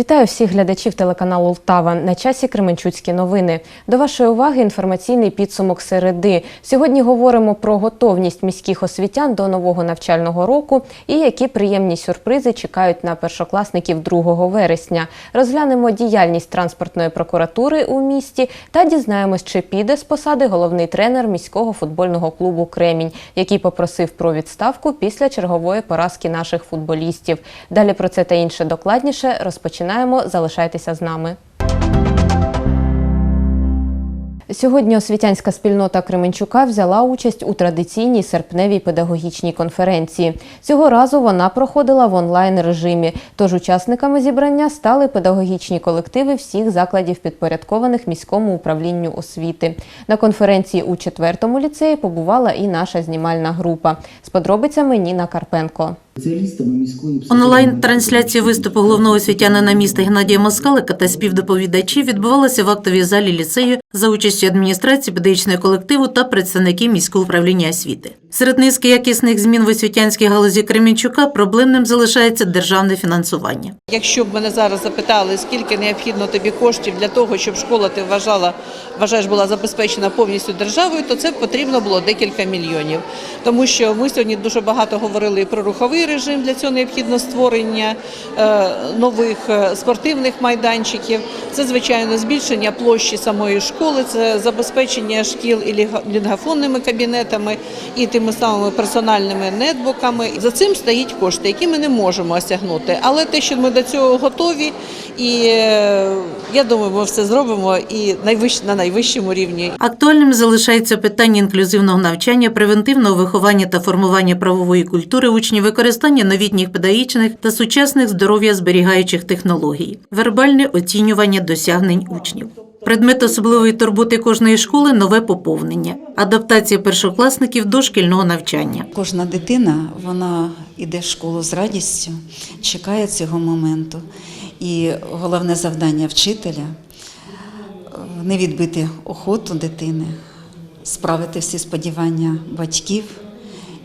Вітаю всіх глядачів телеканалу Лтава. На часі Кременчуцькі новини. До вашої уваги інформаційний підсумок середи. Сьогодні говоримо про готовність міських освітян до нового навчального року і які приємні сюрпризи чекають на першокласників 2 вересня. Розглянемо діяльність транспортної прокуратури у місті та дізнаємось, чи піде з посади головний тренер міського футбольного клубу Кремінь, який попросив про відставку після чергової поразки наших футболістів. Далі про це та інше докладніше розпочинаємо. Залишайтеся з нами. Сьогодні освітянська спільнота Кременчука взяла участь у традиційній серпневій педагогічній конференції. Цього разу вона проходила в онлайн режимі. Тож учасниками зібрання стали педагогічні колективи всіх закладів, підпорядкованих міському управлінню освіти. На конференції у четвертому ліцеї побувала і наша знімальна група. З подробицями Ніна Карпенко. Міської Онлайн-трансляція виступу головного освітянина міста Геннадія Москалика та співдоповідачів відбувалася в актовій залі ліцею за участю адміністрації педагогічного колективу та представників міського управління освіти. Серед низки якісних змін в освітянській галузі Кремінчука проблемним залишається державне фінансування. Якщо б мене зараз запитали, скільки необхідно тобі коштів для того, щоб школа ти вважала, вважаєш, була забезпечена повністю державою, то це потрібно було декілька мільйонів. Тому що ми сьогодні дуже багато говорили про руховий режим. Для цього необхідно створення е, нових е, спортивних майданчиків. Це звичайно збільшення площі самої школи, це забезпечення шкіл і лінгофонними кабінетами і тими самими персональними нетбуками. За цим стоїть кошти, які ми не можемо осягнути. Але те, що ми до цього готові, і е, я думаю, ми все зробимо і на найвищому рівні. Актуальним залишається питання інклюзивного навчання, превентивного виховання та формування правової культури учнів, використання новітніх педагогічних та сучасних здоров'я зберігаючих технологій, вербальне оцінювання досягнень учнів. Предмет особливої турботи кожної школи нове поповнення, адаптація першокласників до шкільного навчання. Кожна дитина вона йде в школу з радістю, чекає цього моменту. І головне завдання вчителя не відбити охоту дитини, справити всі сподівання батьків,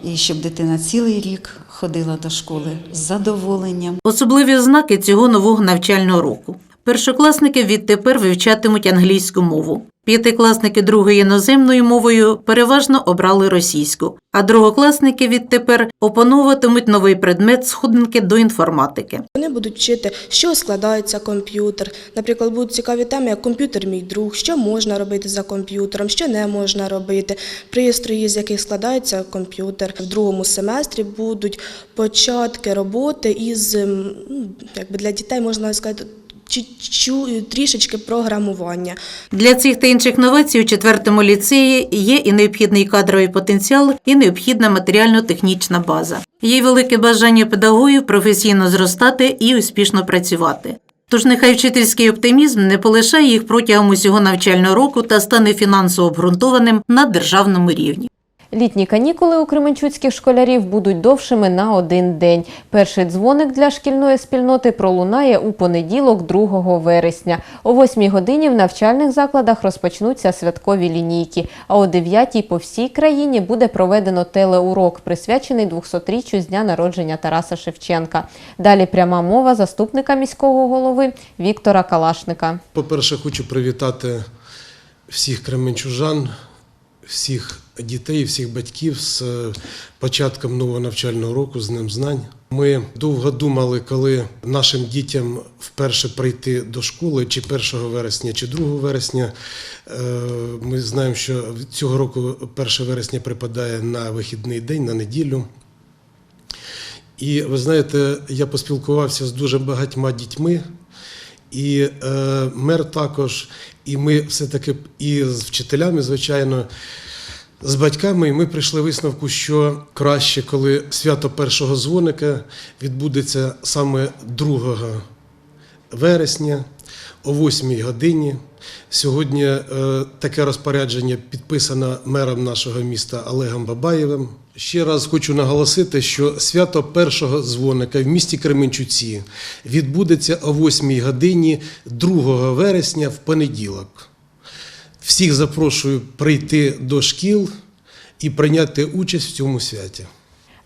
і щоб дитина цілий рік ходила до школи з задоволенням. Особливі ознаки цього нового навчального року. Першокласники відтепер вивчатимуть англійську мову. П'ятикласники другою іноземною мовою переважно обрали російську, а другокласники відтепер опановуватимуть новий предмет сходинки до інформатики. Вони будуть вчити, що складається комп'ютер. Наприклад, будуть цікаві теми, як комп'ютер мій друг, що можна робити за комп'ютером, що не можна робити, пристрої, з яких складається комп'ютер. В другому семестрі будуть початки роботи із ну, якби для дітей можна сказати. Чу- трішечки програмування. Для цих та інших новацій у четвертому ліцеї є і необхідний кадровий потенціал, і необхідна матеріально-технічна база. Є велике бажання педагогів професійно зростати і успішно працювати. Тож нехай вчительський оптимізм не полишає їх протягом усього навчального року та стане фінансово обґрунтованим на державному рівні. Літні канікули у кременчуцьких школярів будуть довшими на один день. Перший дзвоник для шкільної спільноти пролунає у понеділок, 2 вересня. О 8 годині в навчальних закладах розпочнуться святкові лінійки. А о 9 по всій країні буде проведено телеурок, присвячений 200-річчю з дня народження Тараса Шевченка. Далі пряма мова заступника міського голови Віктора Калашника. По-перше, хочу привітати всіх кременчужан, всіх дітей, всіх батьків з е, початком нового навчального року, з Днем знань. Ми довго думали, коли нашим дітям вперше прийти до школи, чи 1 вересня, чи 2 вересня. Е, Ми знаємо, що цього року 1 вересня припадає на вихідний день, на неділю. І ви знаєте, я поспілкувався з дуже багатьма дітьми, і е, мер також, і ми все-таки і з вчителями, звичайно, з батьками, і ми прийшли висновку, що краще, коли свято першого дзвоника відбудеться саме 2 вересня о 8 годині. Сьогодні е, таке розпорядження підписано мером нашого міста Олегом Бабаєвим. Ще раз хочу наголосити, що свято першого дзвоника в місті Кременчуці відбудеться о 8 годині 2 вересня в понеділок. Всіх запрошую прийти до шкіл і прийняти участь в цьому святі.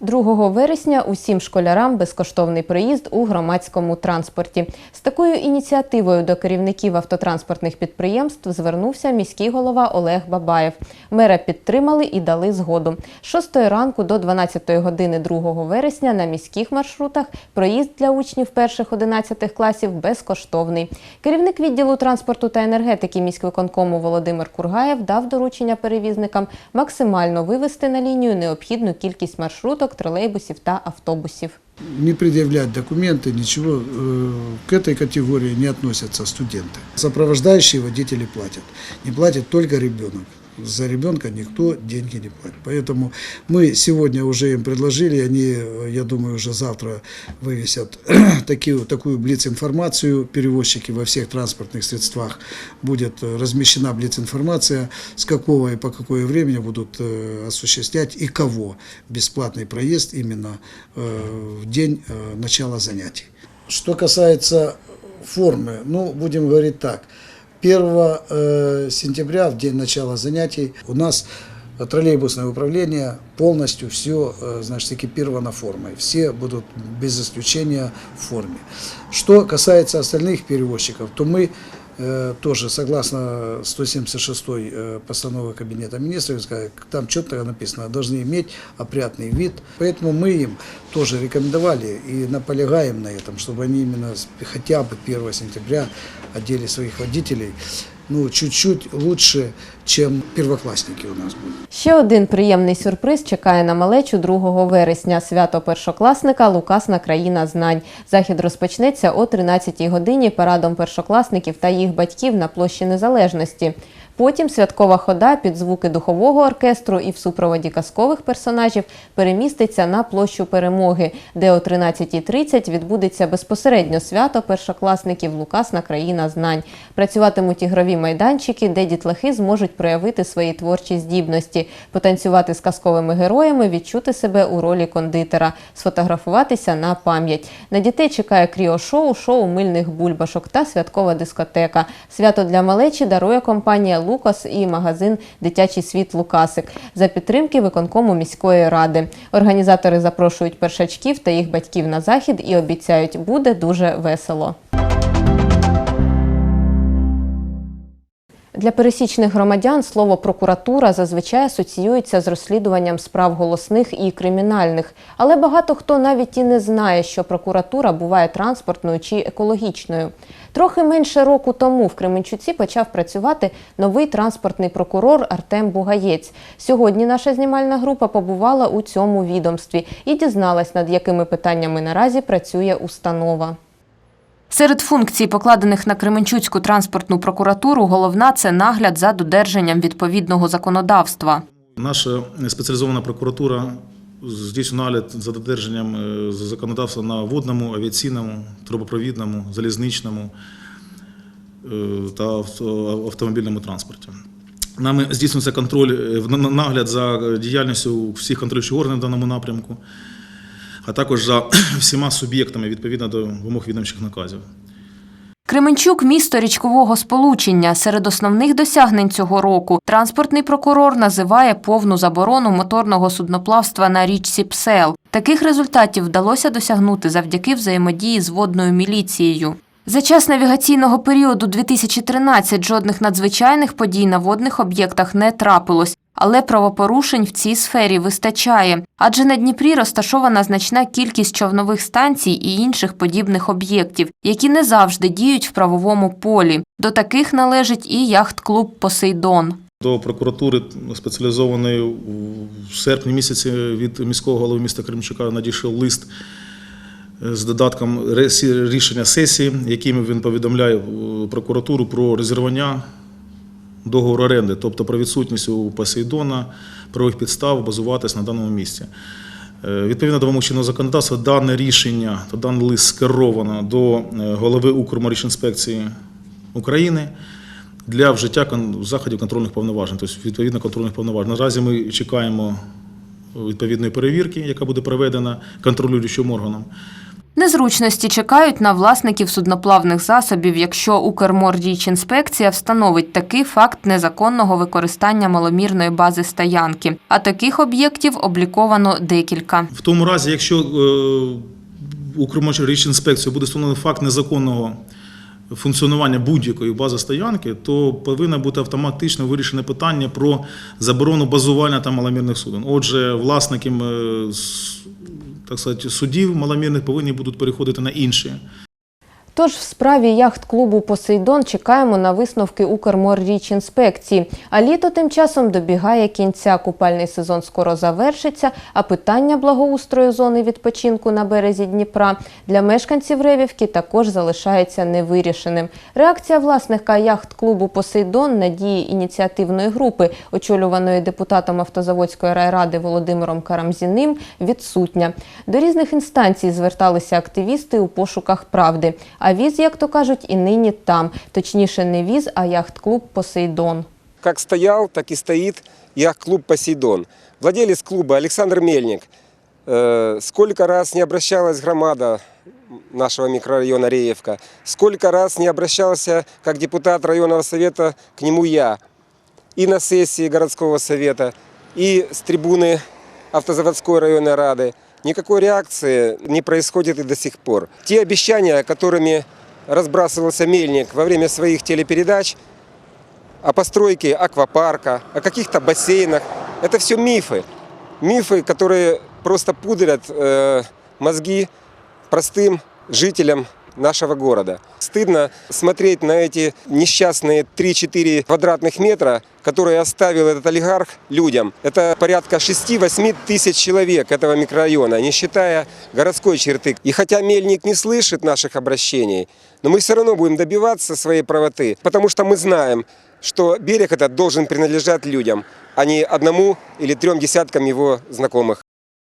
2 вересня усім школярам безкоштовний проїзд у громадському транспорті. З такою ініціативою до керівників автотранспортних підприємств звернувся міський голова Олег Бабаєв. Мера підтримали і дали згоду. З 6 ранку до 12 години 2 вересня на міських маршрутах проїзд для учнів перших 11 класів безкоштовний. Керівник відділу транспорту та енергетики міськвиконкому Володимир Кургаєв дав доручення перевізникам максимально вивести на лінію необхідну кількість маршруток, тролейбусів та автобусів. не предъявлять документы, ничего. э, К этой категории не относятся студенты. Сопровождающие водители платят. Не платит только ребенок. За ребенка никто деньги не платит. Поэтому мы сегодня уже им предложили, они, э, я думаю, уже завтра вывесят такую, такую блиц-информацию. Перевозчики во всех транспортных средствах будет э, размещена блиц-информация, с какого и по какое время будут э, осуществлять и кого бесплатный проезд именно в день начала занятий. Что касается формы, ну, будем говорить так. 1 э, сентября, в день начала занятий, у нас троллейбусное управление полностью все, э, значит, экипировано формой. Все будут без исключения в форме. Что касается остальных перевозчиков, то мы э, тоже согласно 176 э, постановы Кабинета министров, сказали, там четко написано, должны иметь опрятный вид. Поэтому мы им тоже рекомендовали и наполягаем на этом, чтобы они именно с- хотя бы 1 сентября одели своих водителей ну, чуть-чуть лучше, чем первоклассники у нас будут. Ще один приємний сюрприз чекає на малечу 2 вересня. Свято першокласника Лукасна країна знань. Захід розпочнеться о 13-й годині парадом першокласників та їх батьків на площі Незалежності. Потім святкова хода під звуки духового оркестру і в супроводі казкових персонажів переміститься на площу перемоги, де о 13.30 відбудеться безпосередньо свято першокласників Лукасна країна знань. Працюватимуть ігрові майданчики, де дітлахи зможуть проявити свої творчі здібності, потанцювати з казковими героями, відчути себе у ролі кондитера, сфотографуватися на пам'ять. На дітей чекає кріошоу, шоу мильних бульбашок та святкова дискотека. Свято для малечі дарує компанія Лукас і магазин Дитячий світ Лукасик за підтримки виконкому міської ради. Організатори запрошують першачків та їх батьків на захід і обіцяють, буде дуже весело. Для пересічних громадян слово прокуратура зазвичай асоціюється з розслідуванням справ голосних і кримінальних. Але багато хто навіть і не знає, що прокуратура буває транспортною чи екологічною. Трохи менше року тому в Кременчуці почав працювати новий транспортний прокурор Артем Бугаєць. Сьогодні наша знімальна група побувала у цьому відомстві і дізналась, над якими питаннями наразі працює установа. Серед функцій, покладених на Кременчуцьку транспортну прокуратуру, головна це нагляд за додержанням відповідного законодавства. Наша спеціалізована прокуратура здійснює нагляд за додержанням е, законодавства на водному, авіаційному, трубопровідному, залізничному е, та автомобільному транспорті. Нами здійснюється контроль, е, нагляд за діяльністю всіх контролюючих органів в даному напрямку, а також за всіма суб'єктами відповідно до вимог відомчих наказів. Кременчук місто річкового сполучення. Серед основних досягнень цього року транспортний прокурор називає повну заборону моторного судноплавства на річці Псел. Таких результатів вдалося досягнути завдяки взаємодії з водною міліцією. За час навігаційного періоду 2013 жодних надзвичайних подій на водних об'єктах не трапилось, але правопорушень в цій сфері вистачає, адже на Дніпрі розташована значна кількість човнових станцій і інших подібних об'єктів, які не завжди діють в правовому полі. До таких належить і яхт-клуб Посейдон. До прокуратури спеціалізованої в серпні місяці від міського голови міста Кремчука надійшов лист з додатком рішення сесії, яким він повідомляє е, прокуратуру про розірвання договору оренди, тобто про відсутність у Посейдона правових підстав базуватись на даному місці. Е, Відповідно до вимог чинного законодавства, дане рішення та даний лист скеровано до е, голови Укрмарічінспекції України для вжиття заходів контрольних повноважень, тобто відповідно контрольних повноважень. Наразі ми чекаємо відповідної перевірки, яка буде проведена контролюючим органом. Незручності чекають на власників судноплавних засобів, якщо Укрмордійчинспекція встановить такий факт незаконного використання маломірної бази стоянки. А таких об'єктів обліковано декілька. В тому разі, якщо е, Укрмочерічінспекцію буде встановлений факт незаконного функціонування будь-якої бази стоянки, то повинно бути автоматично вирішене питання про заборону базування там маломірних суден. Отже, власники е, так сказати, судів маломірних повинні будуть переходити на інші. Тож в справі яхт-клубу Посейдон чекаємо на висновки Укрморрічінспекції. А літо тим часом добігає кінця. Купальний сезон скоро завершиться, а питання благоустрою зони відпочинку на березі Дніпра для мешканців Ревівки також залишається невирішеним. Реакція власника яхт-клубу Посейдон на дії ініціативної групи, очолюваної депутатом Автозаводської райради Володимиром Карамзіним, відсутня. До різних інстанцій зверталися активісти у пошуках правди. А віз, як то кажуть, і нині там. Точніше, не віз, а яхт-клуб Посейдон. Как стоял, так и стоит яхт-клуб «Посейдон». Владелец клуба Александр Мельник. Э, Сколько раз не обращалась громада нашего микрорайона Реевка, сколько раз не обращался как депутат районного совета к нему я. И на сессии городского совета, и с трибуны автозаводской районной рады. Никакой реакции не происходит и до сих пор. Те обещания, которыми разбрасывался Мельник во время своих телепередач, о постройке аквапарка, о каких-то бассейнах. Это все мифы. Мифы, которые просто пудрят э, мозги простым жителям нашего города. Стыдно смотреть на эти несчастные 3-4 квадратных метра, которые оставил этот олигарх людям. Это порядка 6-8 тысяч человек этого микрорайона, не считая городской черты. И хотя Мельник не слышит наших обращений, но мы все равно будем добиваться своей правоты, потому что мы знаем, что берег этот должен принадлежать людям, а не одному или трем десяткам его знакомых.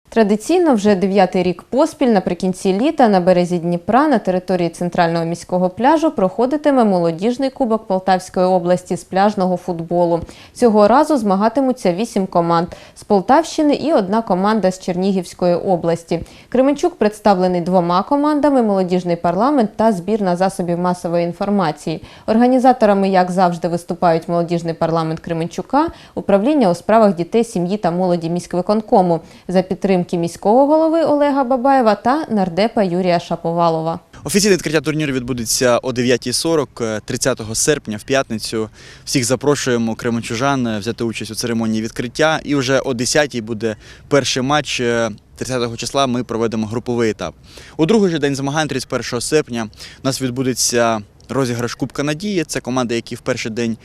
Традиційно вже дев'ятий рік поспіль наприкінці літа на березі Дніпра на території центрального міського пляжу проходитиме молодіжний кубок Полтавської області з пляжного футболу. Цього разу змагатимуться вісім команд з Полтавщини і одна команда з Чернігівської області. Кременчук представлений двома командами: молодіжний парламент та збірна засобів масової інформації. Організаторами, як завжди, виступають молодіжний парламент Кременчука, управління у справах дітей, сім'ї та молоді міськвиконкому за підтримки міського голови Олега Бабаєва та нардепа Юрія Шаповалова. Офіційне відкриття турніру відбудеться о 9.40 е, 30 серпня в п'ятницю. Всіх запрошуємо кременчужан е, взяти участь у церемонії відкриття. І вже о 10.00 буде перший матч. Е, 30 числа ми проведемо груповий етап. У другий же день змагань, 31 серпня, у нас відбудеться розіграш Кубка Надії. Це команди, які в перший день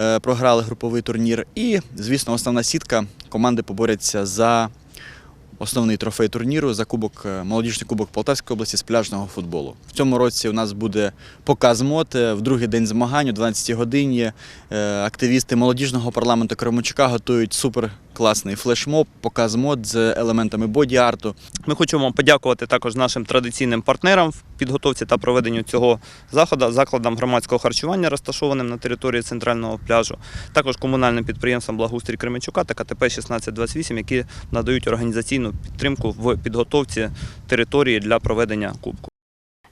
е, програли груповий турнір. І, звісно, основна сітка команди поборються за основний трофей турніру за кубок е, молодіжний кубок Полтавської області з пляжного футболу. В цьому році у нас буде показ мод е, в другий день змагань о 12 годині. е, Активісти молодіжного парламенту Кременчука готують супер класний флешмоб, показ мод з елементами боді-арту. Ми хочемо подякувати також нашим традиційним партнерам в підготовці та проведенню цього заходу, закладам громадського харчування, розташованим на території центрального пляжу, також комунальним підприємствам Благоустрій Кременчука та КТП 1628, які надають організаційну підтримку в підготовці території для проведення кубку.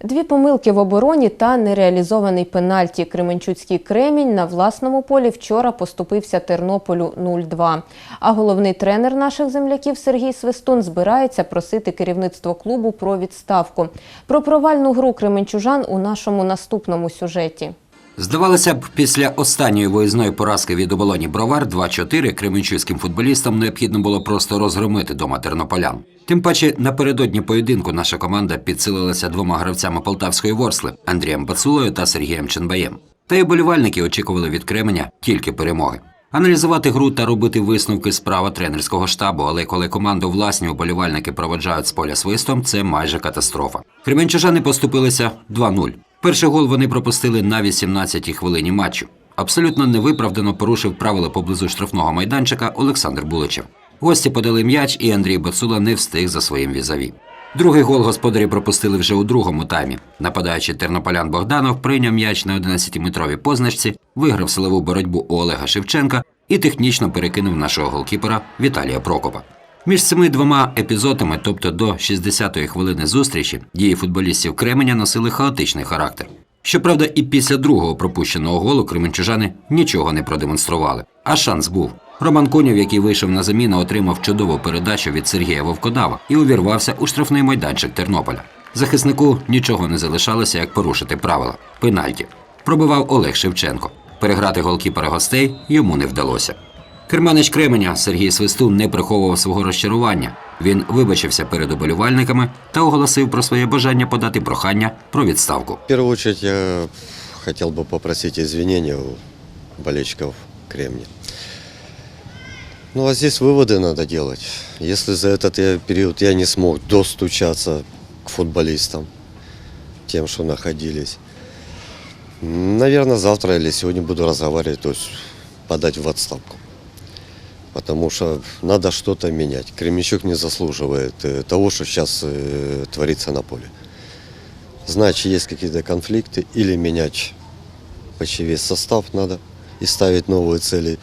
Дві помилки в обороні та нереалізований пенальті. Кременчуцький кремінь на власному полі вчора поступився Тернополю 0-2. А головний тренер наших земляків Сергій Свистун збирається просити керівництво клубу про відставку. Про провальну гру кременчужан у нашому наступному сюжеті. Здавалося б, після останньої виїзної поразки від оболоні Бровар 2-4 кременчуцьким футболістам необхідно було просто розгромити дома тернополян. Тим паче, напередодні поєдинку наша команда підсилилася двома гравцями полтавської ворсли Андрієм Бацулою та Сергієм Ченбаєм. Та й болівальники очікували від Кременя тільки перемоги. Аналізувати гру та робити висновки справа тренерського штабу, але коли команду власні уболівальники проведжають з поля свистом, це майже катастрофа. Кременчужани поступилися 2-0. Перший гол вони пропустили на 18-й хвилині матчу. Абсолютно невиправдано порушив правила поблизу штрафного майданчика Олександр Буличев. Гості подали м'яч, і Андрій Бацула не встиг за своїм візаві. Другий гол господарі пропустили вже у другому таймі. Нападаючий тернополян Богданов прийняв м'яч на 11-метровій позначці, виграв силову боротьбу у Олега Шевченка і технічно перекинув нашого голкіпера Віталія Прокопа. Між цими двома епізодами, тобто до 60-ї хвилини зустрічі, дії футболістів Кременя носили хаотичний характер. Щоправда, і після другого пропущеного голу кременчужани нічого не продемонстрували. А шанс був. Роман Конєв, який вийшов на заміну, отримав чудову передачу від Сергія Вовкодава і увірвався у штрафний майданчик Тернополя. Захиснику нічого не залишалося, як порушити правила. Пенальті. Пробивав Олег Шевченко. Переграти голкіпера гостей йому не вдалося. Керманич Кременя Сергій Свистун не приховував свого розчарування. Він вибачився перед уболівальниками та оголосив про своє бажання подати прохання про відставку. В первую очередь я хотел бы попросить извинения у болельщиков Кремния. Ну а здесь выводы надо делать. Если за этот период я не смог достучаться к футболистам, тем, что находились, наверное, завтра или сегодня буду разговаривать, то есть подать в отставку. Потому что надо что-то менять. Кременчук не заслуживает э, того, что сейчас э, творится на поле. Значит, есть какие-то конфликты, или менять почти весь состав надо и ставить новые цели,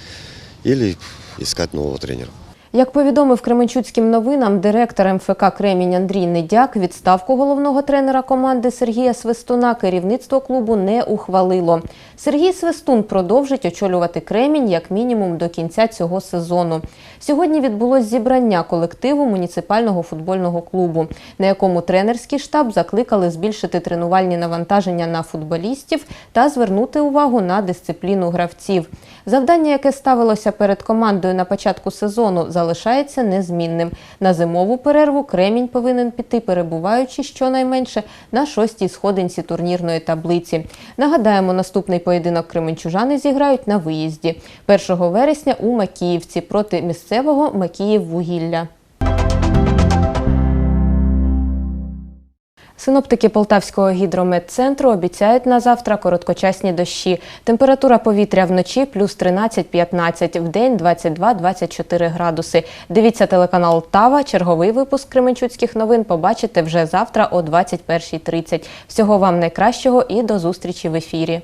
или искать нового тренера. Як повідомив Кременчуцьким новинам директор МФК Кремінь Андрій Недяк, відставку головного тренера команди Сергія Свистуна керівництво клубу не ухвалило. Сергій Свистун продовжить очолювати Кремінь як мінімум до кінця цього сезону. Сьогодні відбулось зібрання колективу муніципального футбольного клубу, на якому тренерський штаб закликали збільшити тренувальні навантаження на футболістів та звернути увагу на дисципліну гравців. Завдання, яке ставилося перед командою на початку сезону, залишається незмінним. На зимову перерву Кремінь повинен піти, перебуваючи щонайменше на шостій сходинці турнірної таблиці. Нагадаємо, наступний поєдинок кременчужани зіграють на виїзді 1 вересня у Макіївці проти місцевого Макіїввугілля. Синоптики Полтавського гідрометцентру обіцяють на завтра короткочасні дощі. Температура повітря вночі плюс 13-15, в день 22-24 градуси. Дивіться телеканал Тава. Черговий випуск Кременчуцьких новин побачите вже завтра о 21.30. Всього вам найкращого і до зустрічі в ефірі.